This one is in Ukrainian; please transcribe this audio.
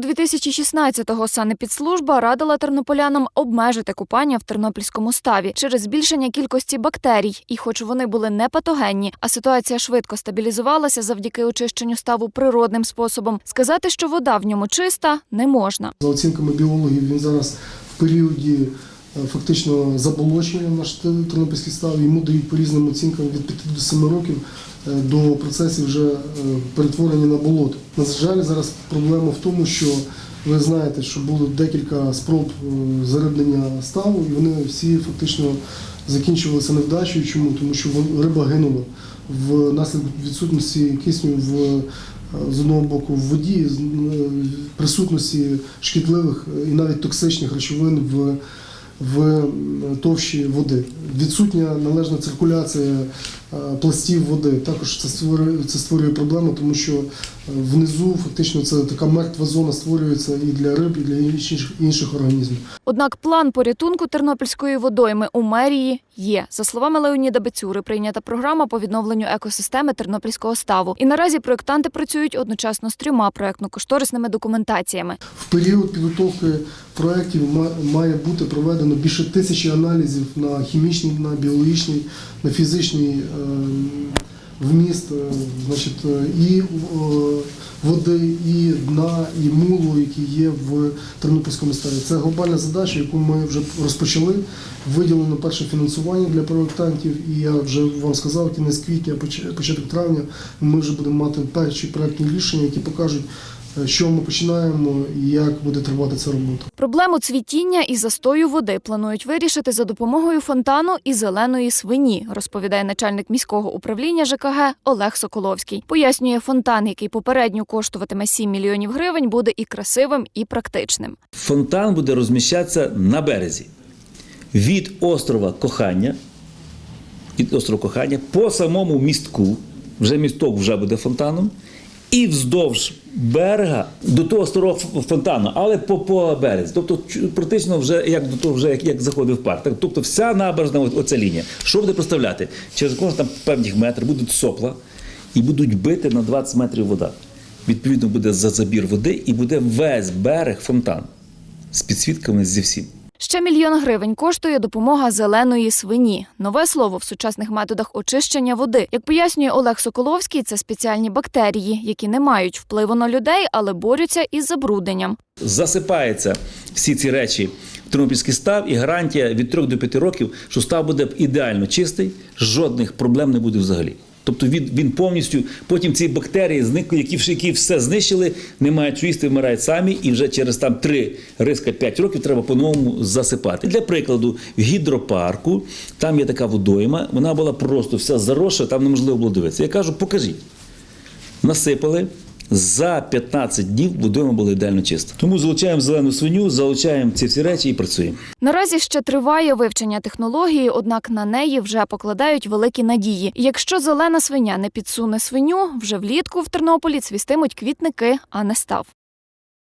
початку 2016-го санепідслужба радила тернополянам обмежити купання в тернопільському ставі через збільшення кількості бактерій. І, хоч вони були не патогенні, а ситуація швидко стабілізувалася завдяки очищенню ставу природним способом. Сказати, що вода в ньому чиста, не можна. За оцінками біологів, він зараз в періоді фактично заболочення наш тернопільський став. Йому дають по різним оцінкам від 5 до 7 років е, до процесів вже е, перетворення на болото. На жаль, зараз проблема в тому, що ви знаєте, що було декілька спроб е, зарибнення ставу, і вони всі фактично закінчувалися невдачею. Чому? Тому що риба гинула внаслідок відсутності кисню в е, з одного боку в воді, е, присутності шкідливих і навіть токсичних речовин в, в товщі води. Відсутня належна циркуляція пластів води. Також це створює, це створює проблему, тому що е, внизу фактично це така мертва зона створюється і для риб, і для інших, інших організмів. Однак план порятунку тернопільської водойми у мерії є. За словами Леоніда Бецюри, прийнята програма по відновленню екосистеми тернопільського ставу. І наразі проєктанти працюють одночасно з трьома проєктно-кошторисними документаціями. В період підготовки проєктів ма- має бути проведено більше тисячі аналізів на хімічний, на біологічний, на фізичний ем, вміст, е, значить, е, і е, води, і дна, і мулу, які є в Тернопільському ставі. Це глобальна задача, яку ми вже розпочали. Виділено перше фінансування для проєктантів, і я вже вам сказав, кінець квітня, початок травня ми вже будемо мати перші проєктні рішення, які покажуть, що ми починаємо і як буде тривати ця робота. Проблему цвітіння і застою води планують вирішити за допомогою фонтану і зеленої свині, розповідає начальник міського управління ЖКГ Олег Соколовський. Пояснює, фонтан, який попередньо коштуватиме 7 мільйонів гривень, буде і красивим, і практичним. Фонтан буде розміщатися на березі від острова Кохання, від острова Кохання по самому містку, вже місток вже буде фонтаном, і вздовж берега до того старого фонтану, але по, по березі. Тобто, практично вже як до того, вже як, як заходив парк. Так, тобто вся набережна, оця лінія. Що буде представляти? Через кожен там певних метр будуть сопла і будуть бити на 20 метрів вода. Відповідно, буде за забір води і буде весь берег фонтан з підсвітками зі всім. Ще мільйон гривень коштує допомога зеленої свині. Нове слово в сучасних методах очищення води. Як пояснює Олег Соколовський, це спеціальні бактерії, які не мають впливу на людей, але борються із забрудненням. Засипаються всі ці речі в Тернопільський став, і гарантія від 3 до 5 років, що став буде ідеально чистий, жодних проблем не буде взагалі. Тобто він, він повністю потім ці бактерії, зникли, які, які все знищили, не мають їсти, вмирають самі, і вже через там 3 риска 5 років треба по-новому засипати. Для прикладу, в гідропарку там є така водойма, вона була просто вся заросша, там неможливо було дивитися. Я кажу, покажіть насипали. За 15 днів будуємо була ідеально чисто. Тому залучаємо зелену свиню, залучаємо ці всі речі і працюємо. Наразі ще триває вивчення технології, однак на неї вже покладають великі надії. Якщо зелена свиня не підсуне свиню, вже влітку в Тернополі цвістимуть квітники, а не став.